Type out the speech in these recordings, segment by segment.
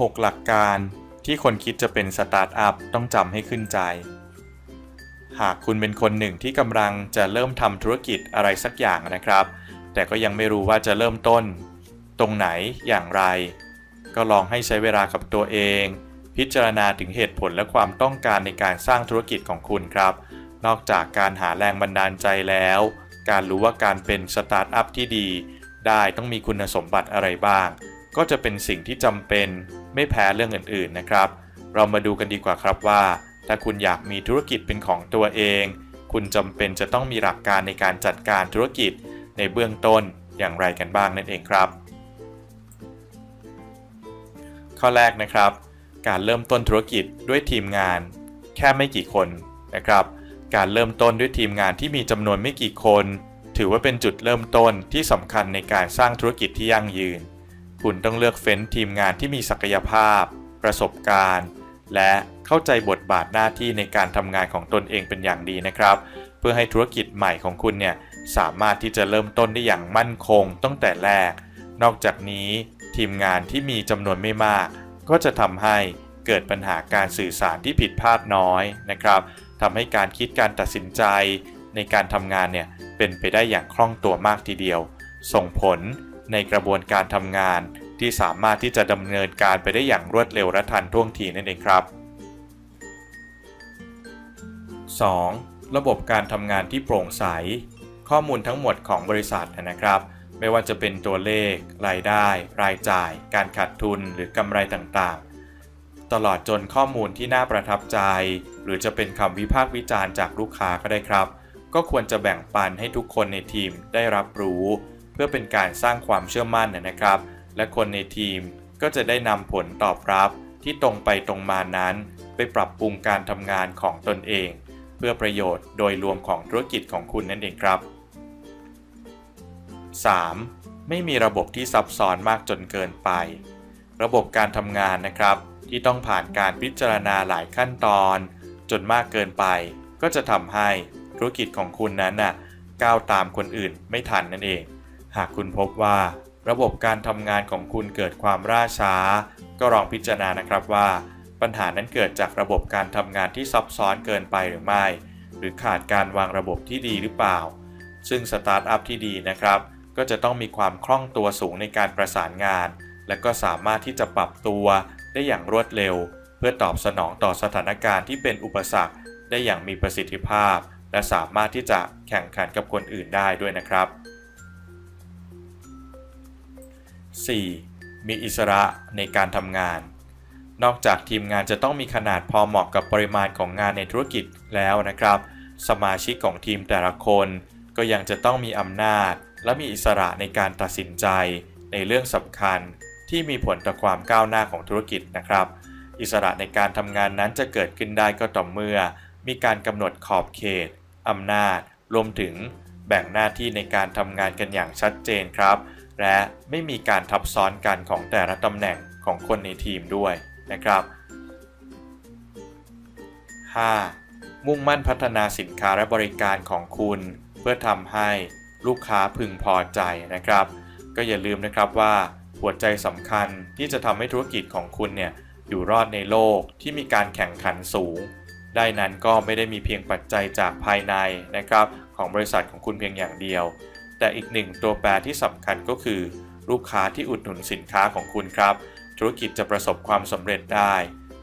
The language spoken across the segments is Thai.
6 หลักการที่คนคิดจะเป็นสตาร์ทอัพต้องจำให้ขึ้นใจ หากคุณเป็นคนหนึ่งที่กำลังจะเริ่มทำธุรกิจอะไรสักอย่างนะครับ แต่ก็ยังไม่รู้ว่าจะเริ่มต้น ตรงไหนอย่างไร ก็ลองให้ใช้เวลากับตัวเอง พิจารณาถึงเหตุผลและความต้องการในการสร้างธุรกิจของคุณครับ นอกจากการหาแรงบันดาลใจแล้ว การรู้ว่าการเป็นสตาร์ทอัพที่ดี ได้ต้องมีคุณสมบัติอะไรบ้างก็จะเป็นสิ่งที่จำเป็น ไม่แพ้เรื่องอื่นๆนะครับ เรามาดูกันดีกว่าครับว่า ถ้าคุณอยากมีธุรกิจเป็นของตัวเอง คุณจำเป็นจะต้องมีหลักการในการจัดการธุรกิจในเบื้องต้นอย่างไรกันบ้างนั่นเองครับ ข้อแรกนะครับ การเริ่มต้นธุรกิจด้วยทีมงาน แค่ไม่กี่คนนะครับ การเริ่มต้นด้วยทีมงานที่มีจำนวนไม่กี่คน ถือว่าเป็นจุดเริ่มต้นที่สำคัญในการสร้างธุรกิจที่ยั่งยืน คุณต้องเลือกเฟ้นทีมงานที่มีศักยภาพ ประสบการณ์ และเข้าใจบทบาทหน้าที่ในการทำงานของตนเองเป็นอย่างดีนะครับ เพื่อให้ธุรกิจใหม่ของคุณเนี่ยสามารถที่จะเริ่มต้นได้อย่างมั่นคงตั้งแต่แรก นอกจากนี้ทีมงานที่มีจำนวนไม่มาก ก็จะทำให้เกิดปัญหาการสื่อสารที่ผิดพลาดน้อยนะครับทำให้การคิดการตัดสินใจ ในการทำงานเนี่ยเป็นไปได้อย่างคล่องตัวมากทีเดียว ส่งผล ในกระบวนการทำงาน ที่สามารถที่จะดำเนินการไปได้อย่างรวดเร็วและทันท่วงทีนั่นเองครับ 2. ระบบการทำงานที่โปร่งใส ข้อมูลทั้งหมดของบริษัทนะครับ ไม่ว่าจะเป็นตัวเลข รายได้ รายจ่าย การขาดทุนหรือกำไรต่างๆ ตลอดจนข้อมูลที่น่าประทับใจ หรือจะเป็นคำวิพากษ์วิจารณ์จากลูกค้าก็ได้ครับ ก็ควรจะแบ่งปันให้ทุกคนในทีมได้รับรู้เพื่อเป็นการสร้างความเชื่อมั่นนะครับ และคนในทีมก็จะได้นำผลตอบรับที่ตรงไปตรงมานั้น ไปปรับปรุงการทำงานของตนเอง เพื่อประโยชน์โดยรวมของธุรกิจของคุณนั่นเองครับ 3. ไม่มีระบบที่ซับซ้อนมากจนเกินไป ระบบการทำงานนะครับ ที่ต้องผ่านการพิจารณาหลายขั้นตอน จนมากเกินไป ก็จะทำให้ธุรกิจของคุณนั้นน่ะก้าวตามคนอื่นไม่ทันนั่นเอง หากคุณพบว่า ระบบการทำงานของคุณเกิดความล่าช้า ก็ลองพิจารณานะครับว่า ปัญหานั้นเกิดจากระบบการทำงานที่ซับซ้อนเกินไปหรือไม่ หรือขาดการวางระบบที่ดีหรือเปล่า ซึ่งสตาร์ทอัพที่ดีนะครับ ก็จะต้องมีความคล่องตัวสูงในการประสานงาน และก็สามารถที่จะปรับตัวได้อย่างรวดเร็ว เพื่อตอบสนองต่อสถานการณ์ที่เป็นอุปสรรค ได้อย่างมีประสิทธิภาพ และสามารถที่จะแข่งขันกับคนอื่นได้ด้วยนะครับ 4. มีอิสระในการทำงาน นอกจากทีมงานจะต้องมีขนาดพอเหมาะกับปริมาณของงานในธุรกิจแล้วนะครับ สมาชิกของทีมแต่ละคน ก็ยังจะต้องมีอำนาจ และมีอิสระในการตัดสินใจ ในเรื่องสำคัญ ที่มีผลต่อความก้าวหน้าของธุรกิจนะครับ อิสระในการทำงานนั้นจะเกิดขึ้นได้ก็ต่อเมื่อ มีการกำหนดขอบเขตอำนาจ รวมถึงแบ่งหน้าที่ในการทำงานกันอย่างชัดเจนครับ และไม่มีการทับซ้อนกันของแต่ละตำแหน่งของคนในทีมด้วยนะครับ 5. มุ่งมั่นพัฒนาสินค้าและบริการของคุณ เพื่อทำให้ลูกค้าพึงพอใจนะครับ ก็อย่าลืมนะครับว่าหัวใจสำคัญที่จะทำให้ธุรกิจของคุณเนี่ยอยู่รอดในโลกที่มีการแข่งขันสูง ได้นั้นก็ไม่ได้มีเพียงปัจจัยจากภายในนะครับ ของบริษัทของคุณเพียงอย่างเดียว แต่อีกหนึ่งตัวแปรที่สำคัญก็คือ ลูกค้าที่อุดหนุนสินค้าของคุณครับ ธุรกิจจะประสบความสำเร็จได้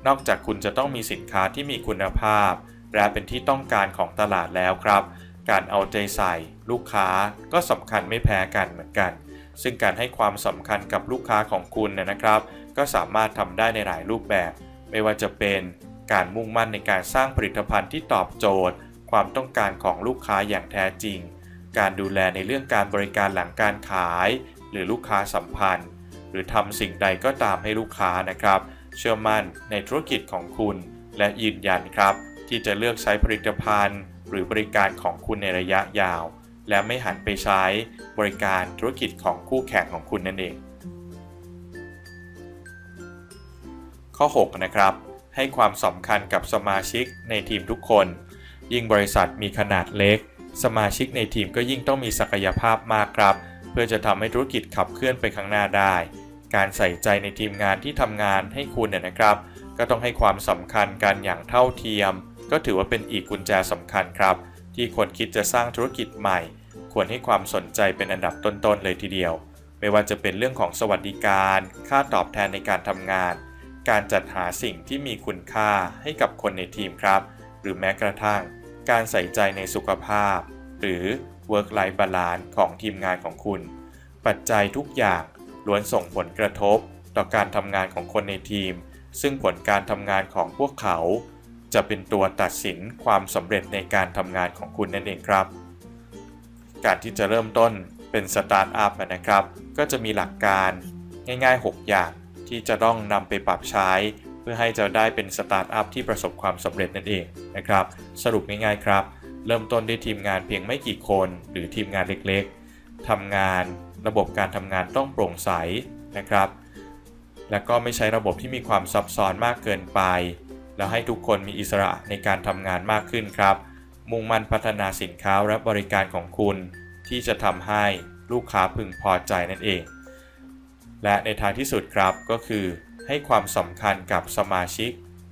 นอกจากคุณจะต้องมีสินค้าที่มีคุณภาพ และเป็นที่ต้องการของตลาดแล้วครับ การเอาใจใส่ ลูกค้าก็สำคัญไม่แพ้กันเหมือนกัน ซึ่งการให้ความสำคัญกับลูกค้าของคุณนะครับ ก็สามารถทำได้ในหลายรูปแบบ ไม่ว่าจะเป็นการมุ่งมั่นในการสร้างผลิตภัณฑ์ที่ตอบโจทย์ ความต้องการของลูกค้าอย่างแท้จริง การดูแลในเรื่องการบริการหลังการขาย หรือลูกค้าสัมพันธ์ หรือทำสิ่งใดก็ตามให้ลูกค้านะครับ เชื่อมั่นในธุรกิจของคุณ และยืนยันครับ ที่จะเลือกใช้ผลิตภัณฑ์ หรือบริการของคุณในระยะยาว และไม่หันไปใช้บริการธุรกิจของคู่แข่งของคุณนั่นเอง ข้อ 6 นะครับ ให้ความสำคัญกับสมาชิกในทีมทุกคน ยิ่งบริษัทมีขนาดเล็ก สมาชิกในทีมก็ยิ่งต้องมีศักยภาพมากครับ เพื่อจะทำให้ธุรกิจขับเคลื่อนไปข้างหน้าได้ การใส่ใจในทีมงานที่ทำงานให้คุณเนี่ยนะครับ ก็ต้องให้ความสำคัญกันอย่างเท่าเทียม ก็ถือว่าเป็นอีกกุญแจสำคัญครับ ที่คนคิดจะสร้างธุรกิจใหม่ ควรให้ความสนใจเป็นอันดับต้นๆเลยทีเดียว ไม่ว่าจะเป็นเรื่องของสวัสดิการ ค่าตอบแทนในการทำงาน การจัดหาสิ่งที่มีคุณค่าให้กับคนในทีมครับ หรือแม้กระทั่ง การใส่ใจในสุขภาพ หรือ work life balance ของทีมงานของคุณ ปัจจัยทุกอย่างล้วนส่งผลกระทบ ต่อการทำงานของคนในทีม ซึ่งผลการทำงานของพวกเขา จะเป็นตัวตัดสินความสำเร็จในการทำงานของคุณนั่นเองครับ การที่จะเริ่มต้นเป็นสตาร์ทอัพนะครับ ก็จะมีหลักการง่ายๆ 6 อย่างที่จะต้องนำไปปรับใช้เพื่อให้จะได้เป็นสตาร์ทอัพที่ประสบความสำเร็จนั่นเองนะครับ สรุปง่ายๆครับ เริ่มต้นด้วยทีมงานเพียงไม่กี่คน หรือทีมงานเล็กๆทำงานระบบการทำงานต้องโปร่งใสนะครับ และก็ไม่ใช้ระบบที่มีความซับซ้อนมากเกินไป แล้วให้ทุกคนมีอิสระในการทำงานมากขึ้นครับ มุ่งมั่นพัฒนาสินค้าและบริการของคุณ ที่จะทำให้ลูกค้าพึงพอใจนั่นเอง และในทางที่สุดครับก็คือ ให้ความสำคัญกับสมาชิก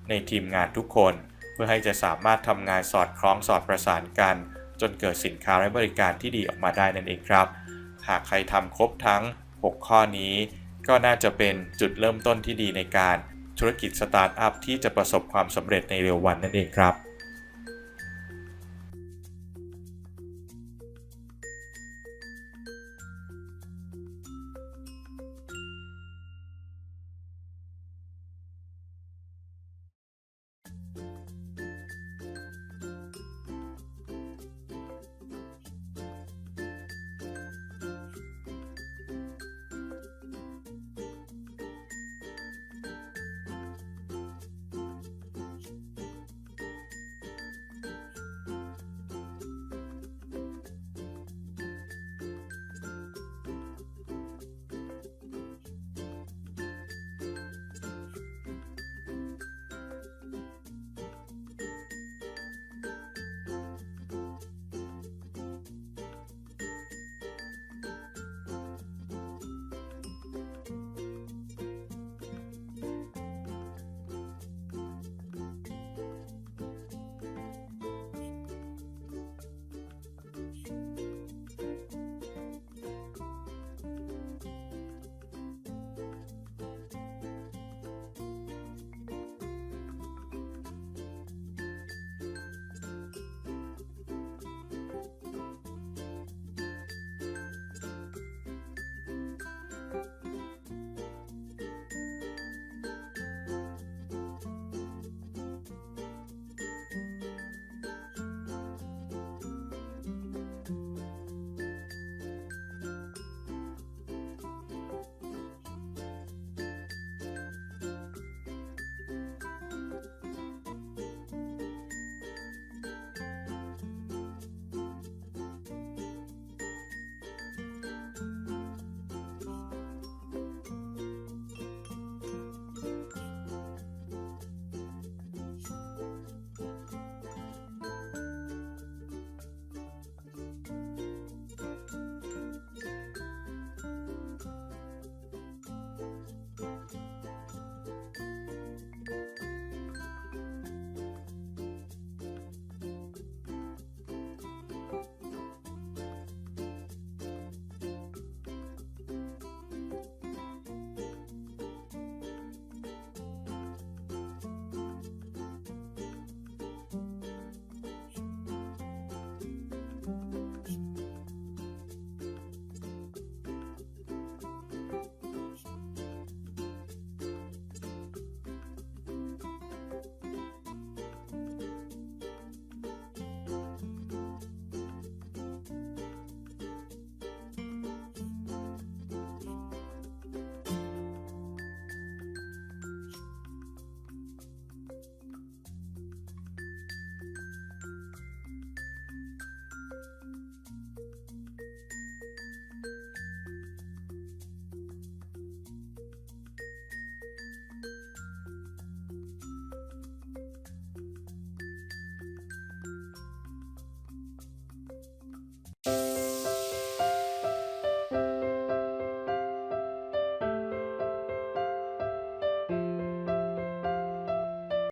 ในทีมงานทุกคน เพื่อให้จะสามารถทำงานสอดคล้องสอดประสานกัน จนเกิดสินค้าและบริการที่ดีออกมาได้นั่นเองครับ หากใครทำครบทั้ง 6 ข้อนี้ ก็น่าจะเป็นจุดเริ่มต้นที่ดีในการธุรกิจสตาร์ทอัพที่จะประสบความสำเร็จในเร็ววันนั่นเองครับ